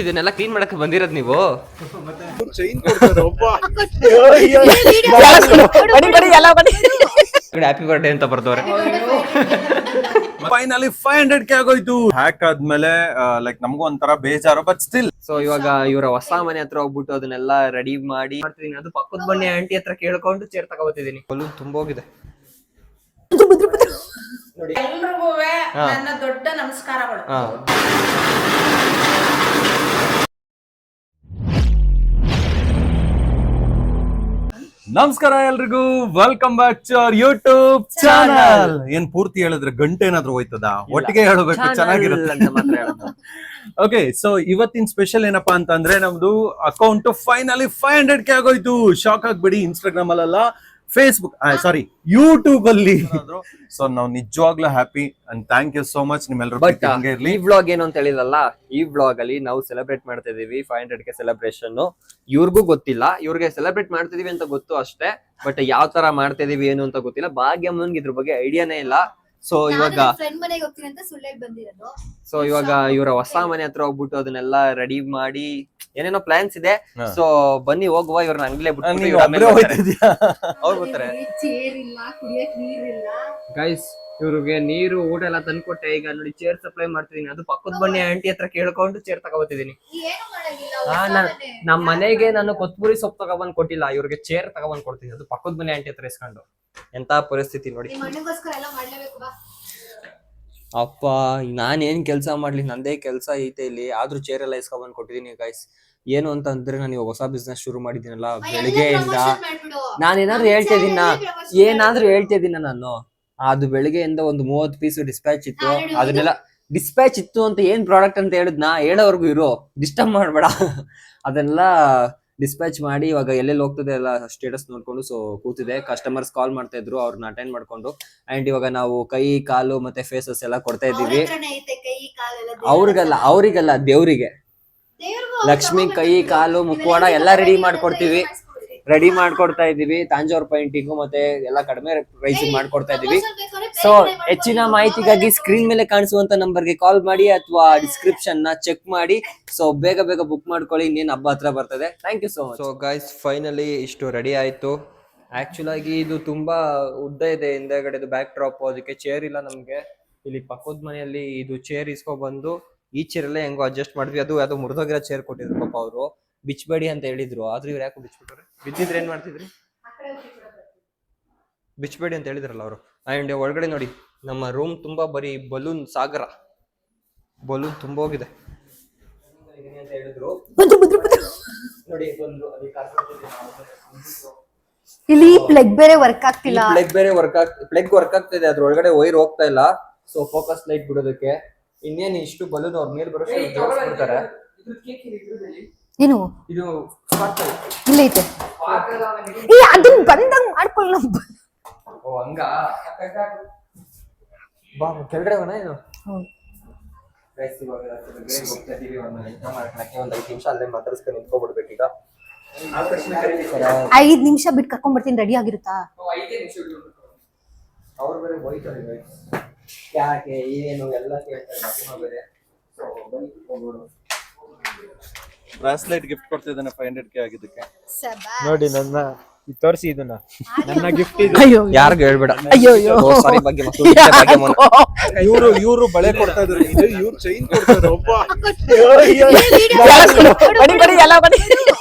ಇದನ್ನೆಲ್ಲ ಕ್ಲೀನ್ ಮಾಡಕ್ ಬಂದಿರೋದ್ ನೀವು? ಚೈನ್ ಕೊಡ್ತಾರೆ ಡೇ ಬಡಿ ಬಡಿ ಎಲ್ಲ ಬಡಿ ಹ್ಯಾಪಿ ಬರ್ಡೇ ಅಂತ ಬರ್ದವ್ರೆ. ಫೈನಲಿ ಫೈವ್ ಹಂಡ್ರೆಡ್ ಕೆ ಆಗೋಯ್ತು. ಹ್ಯಾಕ್ ಆದ್ಮೇಲೆ ಲೈಕ್ ನಮಗೂ ಒಂಥರ ಬೇಜಾರು ಬಟ್ ಸ್ಟಿಲ್ ಸೊ ಇವಾಗ ಇವರ ಹೊಸ ಮನೆ ಹತ್ರ ಹೋಗ್ಬಿಟ್ಟು ಅದನ್ನೆಲ್ಲ ರೆಡಿ ಮಾಡಿ ಮಾಡ್ತಿದೀನಿ. ಅದು ಪಕ್ಕದ ಬನ್ನಿ ಆಂಟಿ ಹತ್ರ ಕೇಳ್ಕೊಂಡು ಚೇರ್ ತಗೋತಿದೀನಿ ಬಲೂನ್ ತುಂಬೋಗಿದೆ. ಎಲ್ರಿಗೂ ನನ್ನ ದೊಡ್ಡ ನಮಸ್ಕಾರಗಳು. ನಮಸ್ಕಾರ ಎಲ್ರಿಗೂ. Welcome back to our YouTube channel ಏನ್ ಪೂರ್ತಿ ಹೇಳಿದ್ರೆ ಗಂಟೆ ಏನಾದ್ರು ಹೋಯ್ತದ? ಒಟ್ಟಿಗೆ ಹೇಳಬೇಕು ಚೆನ್ನಾಗಿರುತ್ತೆ. ಓಕೆ ಸೊ ಇವತ್ತಿನ ಸ್ಪೆಷಲ್ ಏನಪ್ಪಾ ಅಂತ ಅಂದ್ರೆ ನಮ್ದು account finally five hundred K ಆಗೋಯ್ತು. ಶಾಕ್ ಆಗ್ಬೇಡಿ ಇನ್ಸ್ಟಾಗ್ರಾಮ್ ಅಲ್ಲ ಫೇಸ್ಬುಕ್ ಸಾರಿ ಯೂಟ್ಯೂಬ್ ಅಲ್ಲಿ. ಸೊ ನಾವು ನಿಜವಾಗ್ಲೂ happy and thank you so much ನಿಮ್ಮೆಲ್ಲರೂ but ಹಂಗೆ ಇರ್ಲಿ. ಈ ವ್ಲಾಗ್ ಏನು ಅಂತ ಹೇಳಿದಲ್ಲ ಈ ವ್ಲಾಗ್ ಅಲ್ಲಿ ನಾವು ಸೆಲೆಬ್ರೇಟ್ ಮಾಡ್ತಾ ಇದೀವಿ ಫೈವ್ ಹಂಡ್ರೆಡ್ ಕೆ ಸೆಲೆಬ್ರೇಷನ್ ಇವ್ರಿಗೂ ಗೊತ್ತಿಲ್ಲ ಇವ್ರಿಗೆ ಸೆಲೆಬ್ರೇಟ್ ಮಾಡ್ತಿದೀವಿ ಅಂತ ಗೊತ್ತು ಅಷ್ಟೇ ಬಟ್ ಯಾವ ತರ ಮಾಡ್ತಾ ಇದೀವಿ ಏನು ಅಂತ ಗೊತ್ತಿಲ್ಲ. ಭಾಗ್ಯಮ್ಮನ್ಗೆ ಇದ್ರ ಬಗ್ಗೆ ಐಡಿಯಾನೇ ಇಲ್ಲ. ಸೊ ಇವಾಗ ಫ್ರೆಂಡ್ ಮನೆಗೆ ಹೋಗ್ತೀನಿ ಅಂತ ಸುಳ್ಳೇ ಬಂದಿರೋದು. ಸೊ ಇವಾಗ ಇವರ ಹೊಸ ಮನೆ ಹತ್ರ ಹೋಗ್ಬಿಟ್ಟು ಅದನ್ನೆಲ್ಲ ರೆಡಿ ಮಾಡಿ ಏನೇನೋ ಪ್ಲಾನ್ಸ್ ಇದೆ. ಸೊ ಬನ್ನಿ ಹೋಗುವ. ಇವ್ರನ್ನ ಅಂಗ್ಲೇ ಬಿಟ್ಟು ಬರ್ತಾರೆ ಗೈಸ್ ಇವ್ರಿಗೆ ನೀರು ಊಟ ಎಲ್ಲ ತಂದ್ಕೊಟ್ಟೆ. ಈಗ ನೋಡಿ ಚೇರ್ ಸಪ್ಲೈ ಮಾಡ್ತಿದೀನಿ. ಅದು ಪಕ್ಕದ ಬನ್ನಿ ಆಂಟಿ ಹತ್ರ ಕೇಳ್ಕೊಂಡು ಚೇರ್ ತಗೋತಿದೀನಿ ಏನು ಮಾಡಂಗಿಲ್ಲ ಹಾ, ಹೊಸ ನಮ್ ಮನೆಗೆ ನಾನು ಕೊತ್ಮುರಿ ಸೊಪ್ಪು ತಗೊಬಂದ್ ಕೊಟ್ಟಿಲ್ಲ. ಇವ್ರಿಗೆ ಚೇರ್ ತಗೊಬಂದ್ ಕೊಡ್ತೀನಿ. ಅದು ಪಕ್ಕದ ಬನ್ನಿ ಆಂಟಿ ಹತ್ರ ಇಸ್ಕೊಂಡು. ಎಂತ ಪರಿಸ್ಥಿತಿ ನೋಡಿ. ನಿಮ್ ಅಣ್ಣಗೋಸ್ಕರ ಎಲ್ಲ ಮಾಡ್ಲೇಬೇಕು ಬಾ. ಅಪ್ಪ ನಾನೇನ್ ಏನ್ ಕೆಲಸ ಮಾಡ್ಲಿ? ನಂದೇ ಕೆಲಸ ಐತೆ ಇಲ್ಲಿ. ಆದ್ರೂ ಚೇರ್ ಎಲ್ಲ ಇಸ್ಕೊಂಡ್ ಕೊಟ್ಟಿದೀನಿ ಗೈಸ್ ಏನು ಅಂತ ಅಂದ್ರೆ ನಾನು ಇವಾಗ ಹೊಸ ಬಿಸ್ನೆಸ್ ಶುರು ಮಾಡಿದ್ದೀನಲ್ಲ ಬೆಳಿಗ್ಗೆಯಿಂದ ನಾನೇನಾದ್ರೂ ಹೇಳ್ತಾ ಇದೀನ ಏನಾದ್ರೂ. ಹೇಳ್ತಾ ಇದೀನ ನಾನು? ಅದು ಬೆಳಿಗ್ಗೆಯಿಂದ ಒಂದು ಮೂವತ್ ಪೀಸ್ ಡಿಸ್ಪ್ಯಾಚ್ ಇತ್ತು. ಅದನ್ನೆಲ್ಲ ಡಿಸ್ಪ್ಯಾಚ್ ಇತ್ತು ಅಂತ ಏನ್ ಪ್ರಾಡಕ್ಟ್ ಅಂತ ಹೇಳಿದ್ನಾ? ಹೇಳೋವರೆಗೂ ಇರು. ಡಿಸ್ಟರ್ಬ್ ಮಾಡಬೇಡ. ಅದನ್ನೆಲ್ಲ ಡಿಸ್ಪ್ಯಾಚ್ ಮಾಡಿ ಇವಾಗ ಎಲ್ಲೆಲ್ಲಿ ಹೋಗ್ತದೆ ಎಲ್ಲ ಸ್ಟೇಟಸ್ ನೋಡ್ಕೊಂಡು ಸೊ ಕೂತಿದೆ. ಕಸ್ಟಮರ್ಸ್ ಕಾಲ್ ಮಾಡ್ತಾ ಇದ್ರು ಅವ್ರನ್ನ ಅಟೆಂಡ್ ಮಾಡ್ಕೊಂಡು. ಅಂಡ್ ಇವಾಗ ನಾವು ಕೈ ಕಾಲು ಮತ್ತೆ ಫೇಸಸ್ ಎಲ್ಲ ಕೊಡ್ತಾ ಇದೀವಿ ಅವ್ರಿಗಲ್ಲ ಅವ್ರಿಗಲ್ಲ ದೇವ್ರಿಗೂ. ಲಕ್ಷ್ಮಿ ಕೈ. ಕಾಲು, ಮುಖವಾಡ ಎಲ್ಲ ರೆಡಿ ಮಾಡ್ಕೊಡ್ತೀವಿ. ರೆಡಿ ಮಾಡ್ಕೊಡ್ತಾ ಇದೀವಿ ತಾಂಜೋರ್ ಪೈಂಟಿಂಗು ಮತ್ತೆ ಎಲ್ಲ ಕಡಿಮೆ ಪ್ರೈಸ್ ಮಾಡ್ಕೊಡ್ತಾ ಇದೀವಿ ಸೊ ಹೆಚ್ಚಿನ ಮಾಹಿತಿಗಾಗಿ ಸ್ಕ್ರೀನ್ ಮೇಲೆ ಕಾಣಿಸುವಂತ ನಂಬರ್ಗೆ ಕಾಲ್ ಮಾಡಿ ಅಥವಾ ಡಿಸ್ಕ್ರಿಪ್ಷನ್ನ ಚೆಕ್ ಮಾಡಿ. ಸೊ ಬೇಗ ಬೇಗ ಬುಕ್ ಮಾಡ್ಕೊಳ್ಳಿ. ಇನ್ನೇನು ಹಬ್ಬ ಹತ್ರ ಬರ್ತದೆ. Thank you so much so guys finally ಇಷ್ಟು ರೆಡಿ ಆಯ್ತು. ಆಕ್ಚುಲ್ ಆಗಿ ಇದು ತುಂಬಾ ಉದ್ದ ಇದೆ. ಹಿಂದೆಗಡೆದು ಬ್ಯಾಕ್ ಡ್ರಾಪ್ ಅದಕ್ಕೆ ಚೇರ್ ಇಲ್ಲ ನಮ್ಗೆ. ಇಲ್ಲಿ ಪಕ್ಕದ ಮನೆಯಲ್ಲಿ ಇದು ಚೇರ್ ಇಸ್ಕೊ ಬಂದು ಈ ಚೇರ್ ಎಲ್ಲ ಹೆಂಗೋ ಅಡ್ಜಸ್ಟ್ ಮಾಡಿದ್ವಿ. ಅದು ಅದು ಮುರಿದೋಗಿರೋ ಚೇರ್ ಕೊಟ್ಟಿದ್ರು ಪಾಪ ಅವರು. ಬಿಚ್ಚಬೇಡಿ ಅಂತ ಹೇಳಿದ್ರು. ಆದ್ರೂ ಇವ್ರು ಯಾಕೆ ಬಿಚ್ಬಿಟ್ರೆ? ಬಿದ್ದಿದ್ರೆ ಏನ್ ಮಾಡ್ತಿದ್ರಿ. ಬಿಚ್ಚಬೇಡಿ ಅಂತ ಹೇಳಿದ್ರಲ್ಲ ಅವರು. ಆ್ಯಂಡ್ ಒಳಗಡೆ ನೋಡಿ. ನಮ್ಮ ರೂಮ್ ತುಂಬಾ ಬರೀ ಬಲೂನ್ ಸಾಗರ. ಬಲೂನ್ ತುಂಬೋಗಿದೆ ಅಂತ ಹೇಳಿದ್ರು ನೋಡಿ ಇಲ್ಲಿ ಪ್ಲಗ್ ಬೇರೆ ವರ್ಕ್ ಆಗ್ತಿಲ್ಲ. ಪ್ಲೆಗ್ ಬೇರೆ ವರ್ಕ್ ಆಗ್ ಪ್ಲೆಗ್ ವರ್ಕ್ ಆಗ್ತಿದೆ. ಅದ್ರ ಒಳಗಡೆ ವೈರ್ ಹೋಗ್ತಾ ಇಲ್ಲ. ಸೊ ಫೋಕಸ್ ಲೈಟ್ ಬಿಡೋದಕ್ಕೆ. ಇನ್ನೇನು ಇಷ್ಟು ಬಲೂನ್ ಅವ್ರ ಮೇಲೆ ಬರೋ ಬಿಡ್ತಾರೆ ಏನು? ಇದು ಇಲ್ಲ ಐತೆ. ಏ ಅದನ್ನ ಬಂದಂಗ್ ಮಾಡ್ಕೊಳ್ಳ ಓ ಹಂಗ? ಬಾ ಕೆಳಗಡೆ ಹೋಗೋಣ ಏನು? Guys, ಇವಾಗ ಕೆಳಗಡೆ ಹೋಗ್ತಾ ಇದೀವಿ. ಒಂದು ಊಟ ಮಾಡ್ಕೊಳಕ್ಕೆ ಒಂದ್ ಐದು ನಿಮಿಷ ಅಲ್ಲೇ ಮಾತಾಡ್ಸ್ಕೊಂಡು ನಿಂತ್ಕೊಬಿಡ್ಬೇಕು ಈಗ. ಐದ್ ನಿಮಿಷ ಬಿಟ್ಟು ಕರ್ಕೊಂಡ್ ಬರ್ತೀನಿ ರೆಡಿ ಆಗಿರುತ್ತಾ? ಅವ್ರ ಬೇರೆ guys. ಯಾಕೆ ಏನು ಎಲ್ಲ ಕೇಳ್ತಾರೆ ಸೊ ಬನ್ನಿ ಹೋಗೋಣ. ಬ್ರಾಸ್ಲೆಟ್ ಗಿಫ್ಟ್ ಕೊಡ್ತಿದ್ದಾನೆ ಫೈವ್ ಹಂಡ್ರೆಡ್ ಕೆ ಆಗಿದ್ದಕ್ಕೆ. ನೋಡಿ ನನ್ನ ತೋರಿಸಿ ಇದನ್ನ. ನನ್ನ ಗಿಫ್ಟ್ ಇದು. ಅಯ್ಯೋ. ಯಾರಿಗೂ ಹೇಳ್ಬೇಡ. ಅಯ್ಯೋ, ಅಯ್ಯೋ. ಸಾರಿ ಬಗ್ಗೆ ಇವರು ಇವರು ಬಳೆ ಕೊಡ್ತಾ ಇದ್ರು ಇದು ಇವ್ರು ಚೈನ್ ಕೊಡ್ತಾರೆ ಒಬ್ಬ. ಬಡಿ ಬಡಿ ಎಲ್ಲ ಬಡಿ ಎಲ್ಲ ಇದ್ದದು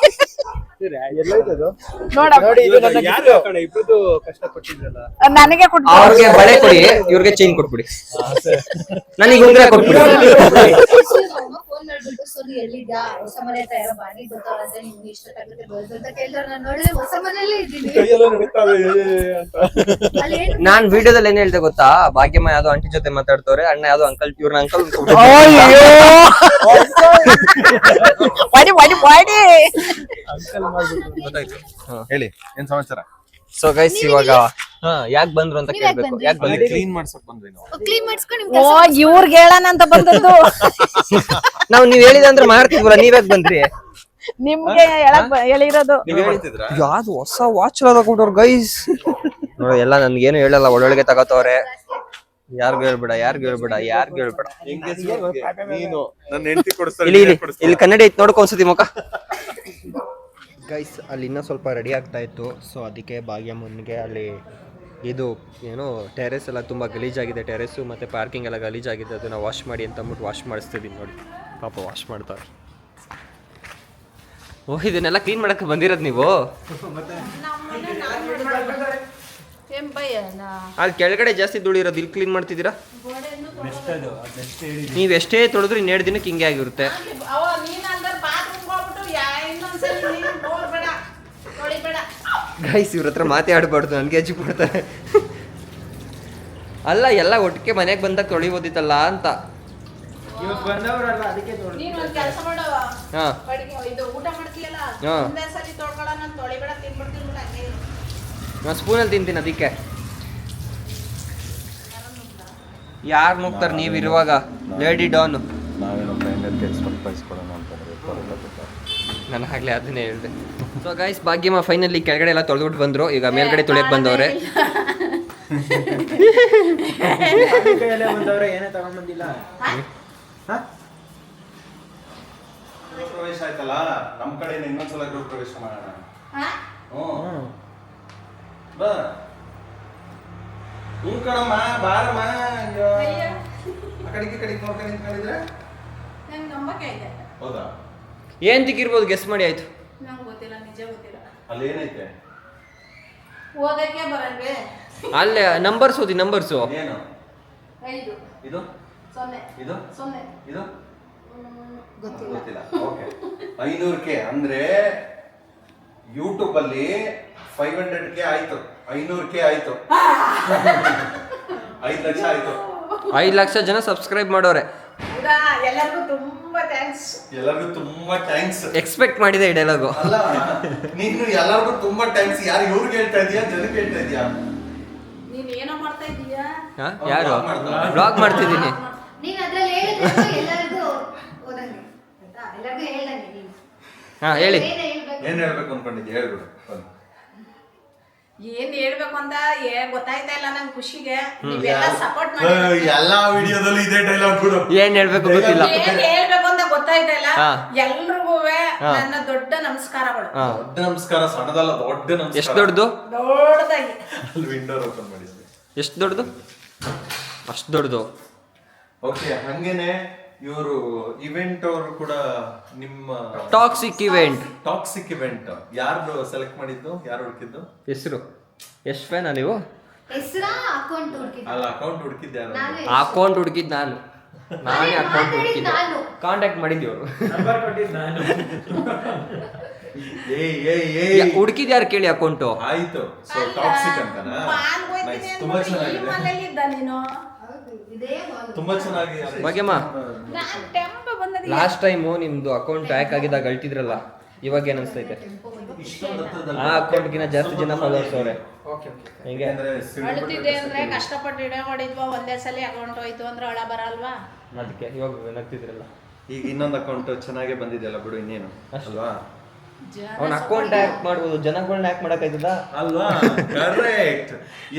ನೋಡ ಇದು ನನ್ನ gift. ನನಗೆ ಕೊಟ್ಟು ಅವ್ರಿಗೆ ಬಳೆ ಕೊಡಿ ಇವ್ರಿಗೆ ಚೈನ್ ಕೊಟ್ಬಿಡಿ. ನನಗೆ ಉಂಗ್ರ ಕೊಟ್ಬಿಡಿ. ಫೋನ್ ಮಾಡ್ಬಿಟ್ಟು ಸರಿ ಎಲ್ಲಿದ್ಯಾ ಹೊಸ ಮನೆ ಹತ್ರ ಯಾರೋ ಬಾಡಿ ಗೊತ್ತಾಗತ್ತೆ ನಿಮ್ಗೆ ಇಷ್ಟಕ್ಕಾಗುತ್ತೆ ಬರೋದು ಅಂತ. ಕೇಳಿದ್ರೆ ನಾನು ನೋಡಿದ್ರೆ ಹೊಸ ಮನೆಯಲ್ಲೇ ಇದ್ದೀನಿ ಕೈಯೆಲ್ಲ ನಡೀತಾವೆ ಅಂತ ಅಲ್ಲಿ ಏನು ನಾನ್ ವಿಡಿಯೋದಲ್ಲಿ ಏನ್ ಹೇಳ್ದೆ ಗೊತ್ತಾ? ಭಾಗ್ಯಮ್ಮ ಯಾವ್ದೋ ಆಂಟಿ ಜೊತೆ ಮಾತಾಡ್ತವ್ರೆ ಅಣ್ಣ ಯಾವ್ದೋ ಅಂಕಲ್ ಇವ್ರನ್ನ ಅಂಕಲ್ ಅಯ್ಯೋ ಬಡಿ ಬಡಿ ಬಡಿ ಗೊತ್ತಾಯ್ತು. ಹೇಳಿ ಏನ್ ಸಮಾಚಾರ? ಸೊ ಗೈಸ್ ಇವಾಗ ಹಾ ಯಾಕ್ ಬಂದ್ರು ಅಂತ ಯಾಕ್ ಕೇಳ್ಬೇಕು. ಬಂದ್ರಿ? ಯಾಕ್ ಕ್ಲೀನ್ ಮಾಡ್ಸಕ್ ಬಂದ್ವಿ ನಾವು. ಕ್ಲೀನ್ ಮಾಡ್ಸ್ಕೊಂಡು ನಿಮ್ ಓ ಇವ್ರಿಗೆ ಹೇಳೋಣ ಅಂತ ಬಂದದ್ದು. ನಾವ್ ನೀವ್ ಹೇಳಿದಂದ್ರೆ ಮಾಡ್ತಿದ್ವಲ್ಲ ನೀವ್ ಯಾಕ್ ಬಂದ್ರಿ? ನಿಮ್ಗೆ ಹೇಳಕ್ ಬ- ಹೇಳಿರೋದು. ನೀವ್ ಹೇಳ್ತಿದ್ರ ಯಾವ್ದು ಹೊಸ ವಾಚ್ ತಗೊಂಡವ್ರು ಗೈಸ್ ನೋಡಿ ಎಲ್ಲ ನನ್ಗೇನು ಹೇಳಲ್ಲ ಒಳ್ಳೊಳಗೆ ತಗೋತವ್ರೆ. ಯಾರ್ಗು ಹೇಳ್ಬೇಡ ಯಾರ್ಗು ಹೇಳ್ಬೇಡ ಯಾರಿಗೂ ಹೇಳ್ಬೇಡ. ನೀನು. ನನ್ನ ಹೆಂಡತಿ ಕೊಡಿಸ್ತಾರೆ ಇಲ್ಲಿ ಇಲ್ಲಿ ಇಲ್ಲಿ ಕನ್ನಡಿ ಐತೆ ನೋಡ್ಕೊ ಒಂದ್ಸತಿ ಮುಖ. ಗೈಸ್ ಅಲ್ಲಿ ಇನ್ನೂ ಸ್ವಲ್ಪ ರೆಡಿ ಆಗ್ತಾ ಇತ್ತು. ಸೊ ಅದಕ್ಕೆ ಭಾಗ್ಯಮ್ಮನಿಗೆ ಅಲ್ಲಿ ಇದು ಏನು ಟೆರೆಸ್ ಎಲ್ಲ ತುಂಬ ಗಲೀಜಾಗಿದೆ. ಟೆರೆಸ್ಸು ಮತ್ತು ಪಾರ್ಕಿಂಗ್ ಎಲ್ಲ ಗಲೀಜಾಗಿದೆ. ಅದನ್ನು ವಾಶ್ ಮಾಡಿ ಅಂತ ಅಂದ್ಬಿಟ್ಟು ವಾಶ್ ಮಾಡಿಸ್ತಿದ್ದೀನಿ ನೋಡಿ. ಪಾಪ ವಾಶ್ ಮಾಡ್ತಾರೆ. ಓಹ್ ಇದನ್ನೆಲ್ಲ ಕ್ಲೀನ್ ಮಾಡಕ್ಕೆ ಬಂದಿರೋದು ನೀವು? ಅಲ್ಲಿ ಕೆಳಗಡೆ ಜಾಸ್ತಿ ಧೂಳಿರೋದು ಇಲ್ಲಿ ಕ್ಲೀನ್ ಮಾಡ್ತಿದ್ದೀರಾ? ನೀವು ಎಷ್ಟೇ ತೊಳೆದ್ರೂ ಇನ್ನೆರಡು ದಿನಕ್ಕೆ ಹಿಂಗೆ ಆಗಿರುತ್ತೆ ಅವ ನೀನ್ ಅಂದ್ರೆ ಬಾತ್ರೂಮ್ ಹೋಗ್ಬಿಟ್ಟು ಯಾ ಇನ್ನೊಂದ್ಸಲಿ ನೀನ್ ನೋಡ್ಬೇಡ ತೊಳಿಬೇಡ ಗೈಸ್ ಇವ್ರ ಹತ್ರ ಮಾತೇ ಆಡಬಾರ್ದು ನನಗೆ ಅಜ್ಜಿ ಬಿಡ್ತಾರೆ ಅಲ್ಲ ಎಲ್ಲ ಒಟ್ಟಿಗೆ ಮನೆಗೆ ಬಂದಾಗ ತೊಳಿಬೋದಿತ್ತಲ್ಲ ಅಂತ. ಇವತ್ತು ಬಂದವರಲ್ಲ ಅದಕ್ಕೆ ನೀನ್ ಒಂದ್ ಕೆಲಸ ಮಾಡು. ಹಾಂ. ಅಡಿಗೆ ಇದು ಊಟ ಮಾಡ್ತೀಯಲ್ಲ ಹಾ. ಒಂದೇ ಸಲಿ ತೊಳ್ಕೊಳ ನಾನು ತೊಳಿಬೇಡ ತಿನ್ಬಿಡ್ತೀನಿ ಬಿಡು ಹಂಗೆ ಇರು. ನಾನು ಸ್ಪೂನಲ್ಲಿ ತಿಂತೀನಿ ಅದಕ್ಕೆ. ಯಾರು ಮುಗ್ತಾರೆ ನೀವಿರುವಾಗ? ಲೇಡಿ ಡಾನು ನಾವೇನೋ ನಾನು ಆಗಲೇ ಅದನ್ನೇ ಹೇಳಿದೆ. ಸೊ ಗೈಸ್ ಭಾಗ್ಯಮ್ಮ ಫೈನಲಿ ಕೆಳಗಡೆ ಎಲ್ಲ ತೊಳೆದ್ಬಿಟ್ಟು ಬಂದರು. ಈಗ ಮೇಲ್ಗಡೆ ತೊಳೆಯಕ್ಕೆ ಬಂದವ್ರೆ. ಪ್ರವೇಶ ಆಯ್ತಲ್ಲ? ನಮ್ಮ ಕಡೆ ಇನ್ನೊಂದ್ಸಲ ಗೃಹ ಪ್ರವೇಶ ಮಾಡೋಣ. ಹಾ? ಹ್ಞೂ ಬಾ. ಹ್ಞೂ ಕಣಮ್ಮ ಬಾರಮ್ಮ ಅಯ್ಯೋ ಅಯ್ಯೋ, ಆ ಕಡೆಗೆ ಈ ಕಡೆಗೆ ನೋಡ್ಕೊಂಡು ನಿಂತ್ಕೊಂಡಿದ್ರೆ? ಇದೆ. ಹೌದಾ? ಏನು ತಿಕ್ಕಿರ್ಬೋದು ಗೆಸ್ ಮಾಡಿ ಆಯ್ತು. ನಂಗೆ ಗೊತ್ತಿಲ್ಲ ನಿಜ ಗೊತ್ತಿಲ್ಲ. ಅಲ್ಲಿ ಏನೈತೆ? ಓದಕ್ಕೆ ಬರಲ್ವೇ? ಅಲ್ಲೇ ನಂಬರ್ಸ್ ಓದಿ ನಂಬರ್ಸು ಏನು? ಐದು. ಇದು? ಸೊನ್ನೆ. ಇದು? ಸೊನ್ನೆ. ಇದು? ಗೊತ್ತಿಲ್ಲ. ಓಕೆ. ಐನೂರು ಕೆ ಅಂದ್ರೆ ಯೂಟ್ಯೂಬ್ ಅಲ್ಲಿ ಫೈವ್ ಹಂಡ್ರೆಡ್ ಕೆ ಆಯ್ತು. ಐನೂರು ಕೆ ಆಯ್ತು. ಐದು ಲಕ್ಷ ಆಯ್ತು. ಐದು ಲಕ್ಷ ಜನ ಸಬ್ಸ್ಕ್ರೈಬ್ ಮಾಡೋರೆ. ಎಲ್ಲರಿಗೂ ತುಂಬಾ ಥ್ಯಾಂಕ್ಸ್ ಎಲ್ಲರಿಗೂ ತುಂಬಾ ಥ್ಯಾಂಕ್ಸ್ ಎಕ್ಸ್ಪೆಕ್ಟ್ ಮಾಡಿದೆ ಈ ಡೈಲಾಗು ಅಲ್ಲ ನೀನು ಎಲ್ಲರಿಗೂ ತುಂಬಾ ಥ್ಯಾಂಕ್ಸ್ ಯಾರು ಇವ್ರಿಗೆ ಹೇಳ್ತಾ ಇದೀಯಾ? ಜನಕ್ಕೆ ಹೇಳ್ತಾ ಇದೀಯಾ? ನೀನ್ ಏನೋ ಮಾಡ್ತಾ ಇದೀಯಾ? ಹಾಂ? ಯಾರು? ಬ್ಲಾಗ್ ಮಾಡ್ತಿದ್ದೀನಿ. ನೀನ್ ಅದ್ರಲ್ಲಿ ಹೇಳಿದ್ರೆ ಎಲ್ಲರಿಗೂ ಓದಂಗೆ. ಆಯ್ತಾ? ಎಲ್ಲರಿಗೂ ಹೇಳ್ದಂಗೆ ನೀನು. ಹಾ ಹೇಳಿ. ಏನ್ ಹೇಳ್ಬೇಕು? ಅನ್ಕೊಂಡಿದ್ದೆ ಹೇಳ್ಬಿಡು. ಏನ್ ಹೇಳ್ಬೇಕು ಅಂತ ಏ ಗೊತ್ತಾಯ್ತಾ ಇಲ್ಲ ನನ್ ಖುಷಿಗೆ. ನೀವೆಲ್ಲ ಸಪೋರ್ಟ್ ಮಾಡಿ ಎಲ್ಲಾ ವಿಡಿಯೋದಲ್ಲಿ ಇದೇ ಡೈಲಾಗ್ ಬಿಡು ಏನು ಹೇಳ್ಬೇಕು ಗೊತ್ತಿಲ್ಲ. ಏನ್ ಹೇಳ್ಬೇಕು ಅಂತ ಗೊತ್ತಾಯ್ತಾ ಇಲ್ಲ. ಎಲ್ರಿಗೂ. ನನ್ನ ದೊಡ್ಡ ನಮಸ್ಕಾರಗಳು. ದೊಡ್ಡ ನಮಸ್ಕಾರ ಸಣ್ಣದಲ್ಲ ದೊಡ್ಡ ನಮಸ್ಕಾರ. ಎಷ್ಟು ದೊಡ್ಡದು? ದೊಡ್ಡದಾಗಿ. ಅಲ್ಲಿ ವಿಂಡೋ ಓಪನ್ ಮಾಡಿದ್ವಿ. ಎಷ್ಟು ದೊಡ್ಡದು? ಅಷ್ಟು ದೊಡ್ಡದು. ಓಕೆ ಹಂಗೇನೆ ಇವರು ಇವೆಂಟ್ ಅವರು ಕೂಡ ನಿಮ್ಮ ಟಾಕ್ಸಿಕ್ ಇವೆಂಟ್ ಟಾಕ್ಸಿಕ್ ಇವೆಂಟ್ ಯಾರು ಸೆಲೆಕ್ಟ್ ಮಾಡಿದ್ದು? ಯಾರು ಹುಡುಕಿದ್ದು? ಹೆಸರು. ಎಷ್ಟು ಫ್ಯಾನ ನೀವು? ಹೆಸರ ಅಕೌಂಟ್ ಹುಡುಕಿದ್ದು. ಅಲ್ಲ ಅಕೌಂಟ್ ಹುಡುಕಿದ್ದು ಯಾರು? ನಾನು ಅಕೌಂಟ್ ಹುಡುಕಿದ್ ನಾನು. ನಾನೇ ಅಕೌಂಟ್ ಹುಡುಕಿದ್ದೆ. ನಾನು. ಕಾಂಟ್ಯಾಕ್ಟ್ ಮಾಡಿದ್ವಿ ಅವರು ನಂಬರ್ ಕೊಟ್ಟಿದ್ದು ನಾನು. ಏಯ್ ಏಯ್ ಏಯ್ ಹುಡುಕಿದ್ ಯಾರು ಕೇಳಿ ಅಕೌಂಟು ಆಯ್ತು. ಸೊ ಟಾಕ್ಸಿಕ್ ಅಂತನಾ? ಹೋಯ್ತೀನಿ Nice. ತುಂಬಾ ಚೆನ್ನಾಗಿದೆ. ನೀನು. ತುಂಬಾ ಚೆನ್ನಾಗಿ ಭಾಗ್ಯಮ್ಮ. ಲಾಸ್ಟ್ ಟೈಮು ನಿಮ್ದು ಅಕೌಂಟ್ ಹ್ಯಾಕ್ ಆಗಿದಾಗ ಅಳ್ತಿದ್ರಲ್ಲ ಇವಾಗ ಏನ್ ಅನ್ಸ್ತೈತೆ ಆ ಅಕೌಂಟ್ ಆ ಅಕೌಂಟ್ಗಿನ ಜಾಸ್ತಿ ಜನ ಫಾಲೋವರ್ಸ್ ಅವ್ರೆ. ಹೆಂಗೆ? ಯಾಕಂದ್ರೆ ಸಿಡಿದು ಅಳ್ತಿದ್ದೆ ಅಂದ್ರೆ ಕಷ್ಟಪಟ್ಟು ಇಡೋ ಮಾಡಿದ್ವಾ ಒಂದೇ ಸಲ ಅಕೌಂಟ್ ಹೋಯ್ತು ಅಂದ್ರೆ ಅಳ ಬರಲ್ವಾ? ಅದಕ್ಕೆ ಇವಾಗ ನಗ್ತಿದ್ರಲ್ಲ. ಈಗ ಇನ್ನೊಂದು ಅಕೌಂಟ್ ಚೆನ್ನಾಗೇ ಬಂದಿದೆಯಲ್ಲ ಬಿಡು ಇನ್ನೇನು ಅಲ್ವಾ? ಅವ್ನ ಅಕೌಂಟ್ ಹ್ಯಾಕ್ ಮಾಡ್ಬೋದು. ಜನಗಳನ್ನ ಹ್ಯಾಕ್ ಮಾಡಕ್ಕಾಯ್ತದ? ಅಲ್ವಾ? ಕರೆಕ್ಟ್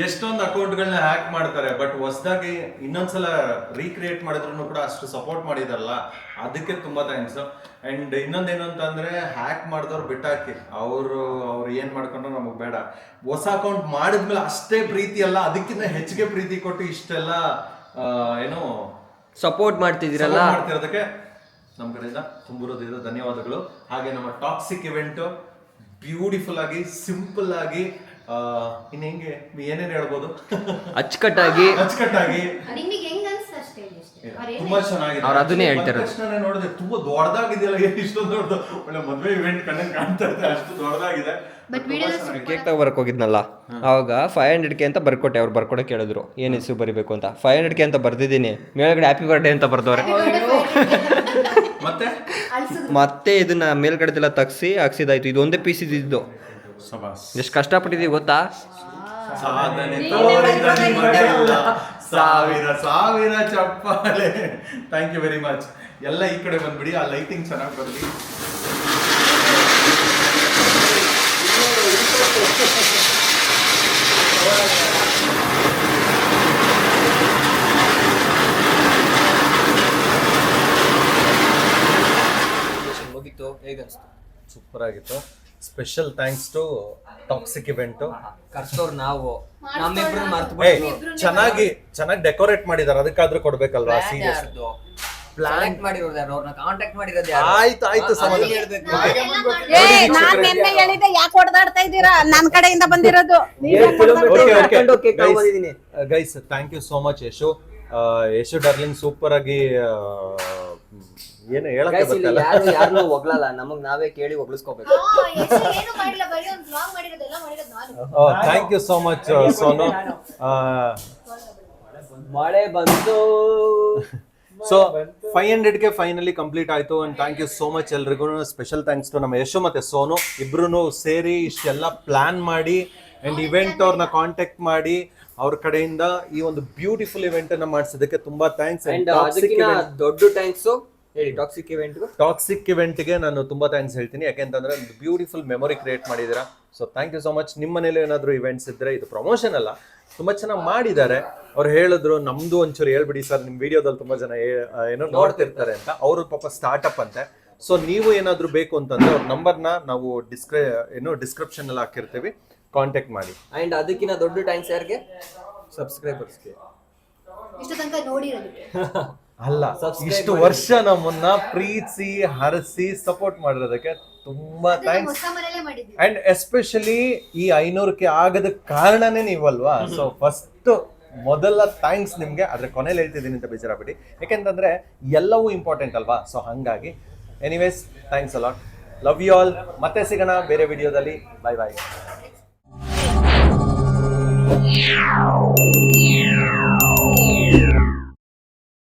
ಎಷ್ಟೊಂದು ಅಕೌಂಟ್ಗಳನ್ನ ಹ್ಯಾಕ್ ಮಾಡ್ತಾರೆ ಬಟ್ ಹೊಸದಾಗಿ ಇನ್ನೊಂದ್ಸಲ ರೀಕ್ರಿಯೇಟ್ ಮಾಡಿದ್ರು ಕೂಡ ಅಷ್ಟು ಸಪೋರ್ಟ್ ಮಾಡಿದಾರಲ್ಲ ಅದಕ್ಕೆ ತುಂಬಾ ಥ್ಯಾಂಕ್ಸ್ ಅಂಡ್ ಏನಂತ ಅಂತಂದ್ರೆ ಹ್ಯಾಕ್ ಮಾಡಿದವ್ರು ಬಿಟ್ಟಾಕಿ. ಅವರು ಅವ್ರು ಏನ್ ಮಾಡ್ಕೊಂಡ್ರು ನಮಗ್ ಬೇಡ. ಹೊಸ ಅಕೌಂಟ್ ಮಾಡಿದ್ಮೇಲೆ ಅಷ್ಟೇ ಪ್ರೀತಿ ಅಲ್ಲ ಅದಕ್ಕಿಂತ ಹೆಚ್ಚಿಗೆ ಪ್ರೀತಿ ಕೊಟ್ಟು ಇಷ್ಟೆಲ್ಲ ಏನು ಸಪೋರ್ಟ್ ಮಾಡ್ತಿದ್ದೀರಲ್ಲ? ಮಾಡ್ತಿರೋದಕ್ಕೆ ನಮ್ಮ ಕಡೆಯಿಂದ ತುಂಬಿರೋದ್ರಿಂದ ಧನ್ಯವಾದಗಳು. ಹಾಗೆ ನಮ್ಮ ಟಾಕ್ಸಿಕ್ ಇವೆಂಟು ಬ್ಯೂಟಿಫುಲ್ ಆಗಿ ಸಿಂಪಲ್ ಆಗಿ ಇನ್ನು ಇನ್ ಹೆಂಗೆ ಏನೇನು ಹೇಳ್ಬೋದು? ಅಚ್ಚುಕಟ್ಟಾಗಿ. ಅಚ್ಚುಕಟ್ಟಾಗಿ. ತುಂಬಾ ಚೆನ್ನಾಗಿದೆ. ಅವ್ರು ಅದನ್ನೇ ಹೇಳ್ತಾರೆ ತಕ್ಷಣ ನೋಡಿದ್ರೆ ನೋಡಿದೆ ತುಂಬಾ ದೊಡ್ಡದಾಗಿದೆಯಲ್ಲ ಇಷ್ಟೊಂದು ದೊಡ್ಡ ಒಳ್ಳೆ ಮದ್ವೆ ಇವೆಂಟ್ ಕಣ್ಣಂಗ್ ಕಾಣ್ತಾ ಇದೆ ಅಷ್ಟು ದೊಡ್ಡದಾಗಿದೆ. But ತುಂಬಾ video ಚೆನ್ನಾಗಿದೆ. ಕೇಕ್ ಹೋಗಿದ್ನಲ್ಲ? ಅವಾಗ ಫೈವ್ ಹಂಡ್ರೆಡ್ ಕೆ ಅಂತ ಬರ್ಕೊಟ್ಟೆ ಅವ್ರು ಬರ್ಕೊಡಕ್ಕೆ ಕೇಳಿದ್ರು. ಏನ್ ಹೆಸರು ಬರಿಬೇಕು ಅಂತ. ಫೈವ್ ಹಂಡ್ರೆಡ್ ಕೆ ಅಂತ ಬರ್ದಿದ್ದೀನಿ. ಮೇಲ್ಗಡೆ ಹ್ಯಾಪಿ ಬರ್ಡೇ ಅಂತ ಬರ್ದವ್ರೆ. ಮತ್ತೆ. ಮತ್ತೆ ಇದನ್ನ ಮೇಲ್ಗಡೆದೆಲ್ಲ ತಗ್ಸಿ ಹಾಕ್ಸಿದಾಯ್ತು. ಇದು ಒಂದೇ ಪೀಸ್ ಇದ್ದಿದ್ದು. ಶಬಾಸ್ ಎಷ್ಟು ಕಷ್ಟಪಟ್ಟಿದೀವಿ ಗೊತ್ತಾ? ಸಾಧನೆ ತೋರಿದ ನಿಮಗೆಲ್ಲ ಸಾವಿರ ಸಾವಿರ ಚಪ್ಪಾಳೆ. ಥ್ಯಾಂಕ್ ಯು ವೆರಿ ಮಚ್ ಎಲ್ಲ ಈ ಕಡೆ ಬಂದ್ಬಿಡಿ. ಆ ಲೈಟಿಂಗ್ ಚೆನ್ನಾಗಿ ಬರ್ಲಿ. ಹೋಗಿತ್ತು ಅನಿಸ್ತು? ಸೂಪರ್ ಆಗಿತ್ತು. Special thanks to toxic event ಕರ್ಸೋರ್ ನಾವು. ನಮ್ಮಿಬ್ರು ಮರ್ತು ಏ ಚೆನ್ನಾಗಿ ಚೆನ್ನಾಗಿ ಡೆಕೋರೇಟ್ ಮಾಡಿದಾರೆ. ಅದಕ್ಕಾದ್ರೂ ಕೊಡ್ಬೇಕಲ್ವಾ? ಸೀರಿಯಸ್ ಯಾರ್ದು? ಪ್ಲಾನೆಟ್ ಮಾಡಿರೋದು ಯಾರು? ಅವ್ರನ್ನ ಕಾಂಟ್ಯಾಕ್ಟ್ ಮಾಡಿರೋದು ಯಾರು? ಆಯ್ತು ಆಯ್ತು ಸಮಾಧಾನ. ಹೇಳ್ಬೇಕು. ಏ ನಾನ್ ನಿನ್ನೆ ಹೇಳಿದ್ದೆ ಯಾಕೆ ಹೊಡೆದಾಡ್ತಾ ಇದ್ದೀರಾ? ನನ್ ಕಡೆಯಿಂದ ಬಂದಿರೋದು. cake ತಗೊಂಬಂದಿದೀನಿ. Guys thank you so much Yashu. ಆ, ಯಶು ಡಾರ್ಲಿಂಗ್ ಸೂಪರ್ ಆಗಿ ಆ, ಏನು ಹೇಳಕ್ಕೆ Guys, ಇಲ್ಲಿ ಬರ್ತಲ್ಲ ಯಾರು ಯಾರನ್ನೂ ನಮಗೆ ನಮಗ್ ನಾವೇ ಕೇಳಿ ಏನು ಮಾಡಿಲ್ಲ. ಬರೀ ಒಂದು ಬ್ಲಾಗ್ ಮಾಡಿರೋದೆಲ್ಲ ಮಾಡಿರೋದು ನಾನು. Thank you so much Sonu. ಮಳೆ ಬಂತು. ಸೊ ಫೈವ್ ಹಂಡ್ರೆಡ್ಗೆ ಫೈನಲಿ ಕಂಪ್ಲೀಟ್ ಆಯ್ತು and thank you so much ಎಲ್ರಿಗೂ. ಸ್ಪೆಷಲ್ ಥ್ಯಾಂಕ್ಸ್ ಟು ನಮ್ಮ ಯಶು ಮತ್ತೆ ಸೋನು. ಇಬ್ರು ಸೇರಿ ಇಷ್ಟೆಲ್ಲ ಪ್ಲಾನ್ ಮಾಡಿ ಅಂಡ್ ಇವೆಂಟ್ ಅವ್ರನ್ನ ಕಾಂಟ್ಯಾಕ್ಟ್ ಮಾಡಿ. ಅವ್ರ ಕಡೆಯಿಂದ ಈ ಒಂದು ಬ್ಯೂಟಿಫುಲ್ ಇವೆಂಟ್ ಅನ್ನ ಮಾಡಿಸಿದಕ್ಕೆ ತುಂಬಾ ಥ್ಯಾಂಕ್ಸ್ ಅಂಡ್ ಅದಕ್ಕಿಂತ ದೊಡ್ಡ ಥ್ಯಾಂಕ್ಸ್ ಹೇಳಿ ಟಾಕ್ಸಿಕ್ ಇವೆಂಟ್ ಟಾಕ್ಸಿಕ್ ಇವೆಂಟ್ಗೆ ನಾನು ತುಂಬಾ ಥ್ಯಾಂಕ್ಸ್ ಹೇಳ್ತೀನಿ. ಯಾಕೆಂತಂದ್ರೆ ಒಂದು ಬ್ಯೂಟಿಫುಲ್ ಮೆಮೊರಿ ಕ್ರಿಯೇಟ್ ಮಾಡಿದೀರಾ so thank you so much ನಿಮ್ಮ ಮನೇಲಿ ಏನಾದರೂ ಇವೆಂಟ್ಸ್ ಇದ್ರೆ ಇದು ಪ್ರಮೋಷನ್ ಅಲ್ಲ. ತುಂಬಾ ಚೆನ್ನಾಗಿ ಮಾಡಿದ್ದಾರೆ. ಅವ್ರು ಹೇಳಿದ್ರು ನಮ್ದು ಒಂಚೂರು ಹೇಳ್ಬಿಡಿ ಸರ್ ನಿಮ್ಮ ವಿಡಿಯೋದಲ್ಲಿ ತುಂಬಾ ಜನ ಏನೋ ನೋಡ್ತಿರ್ತಾರೆ. ಅಂತ. ಅವರು ಪಾಪ ಸ್ಟಾರ್ಟ್ಅಪ್ ಅಂತೆ. ಸೊ ನೀವು ಏನಾದರೂ ಬೇಕು ಅಂತಂದ್ರೆ ಅವ್ರ ನಂಬರ್ನ ನಾವು ಡಿಸ್ಕ್ರೈ ಏನು ಡಿಸ್ಕ್ರಿಪ್ಷನ್ ಅಲ್ಲಿ ಹಾಕಿರ್ತೀವಿ. ಕಾಂಟ್ಯಾಕ್ಟ್ ಮಾಡಿ. ಅಂಡ್ ಅದಕ್ಕಿಂತ ದೊಡ್ಡ ಟ್ಯಾಂಕ್ಸ್ ಯಾರಿಗೆ? ಸಬ್ಸ್ಕ್ರೈಬರ್ಸ್ಗೆ ಇಷ್ಟು ತನಕ ನೋಡಿರೋದಕ್ಕೆ ಅಲ್ಲ ಇಷ್ಟು. ವರ್ಷ ನಮ್ಮನ್ನ ಪ್ರೀತಿಸಿ ಹರಸಿ ಸಪೋರ್ಟ್ ಮಾಡಿರೋದಕ್ಕೆ ತುಂಬಾ ಥ್ಯಾಂಕ್ಸ್ ಅಂಡ್ ಎಸ್ಪೆಷಲಿ ಈ ಐನೂರಕ್ಕೆ ಆಗದ ಕಾರಣನೇ ನೀವಲ್ವಾ? ಸೊ ಫಸ್ಟ್ ಮೊದಲ ಥ್ಯಾಂಕ್ಸ್ ನಿಮ್ಗೆ. ಅದ್ರ ಕೊನೆಯಲ್ಲಿ ಹೇಳ್ತಿದ್ದೀನಿ ಅಂತ ಬೇಜಾರಾಗ್ಬಿಡಿ. ಯಾಕೆಂತಂದ್ರೆ ಎಲ್ಲವೂ ಇಂಪಾರ್ಟೆಂಟ್ ಅಲ್ವಾ? ಸೊ ಹಂಗಾಗಿ anyways thanks a lot love you all ಮತ್ತೆ ಸಿಗೋಣ ಬೇರೆ ವಿಡಿಯೋದಲ್ಲಿ ಬಾಯ್ ಬಾಯ್ Wow.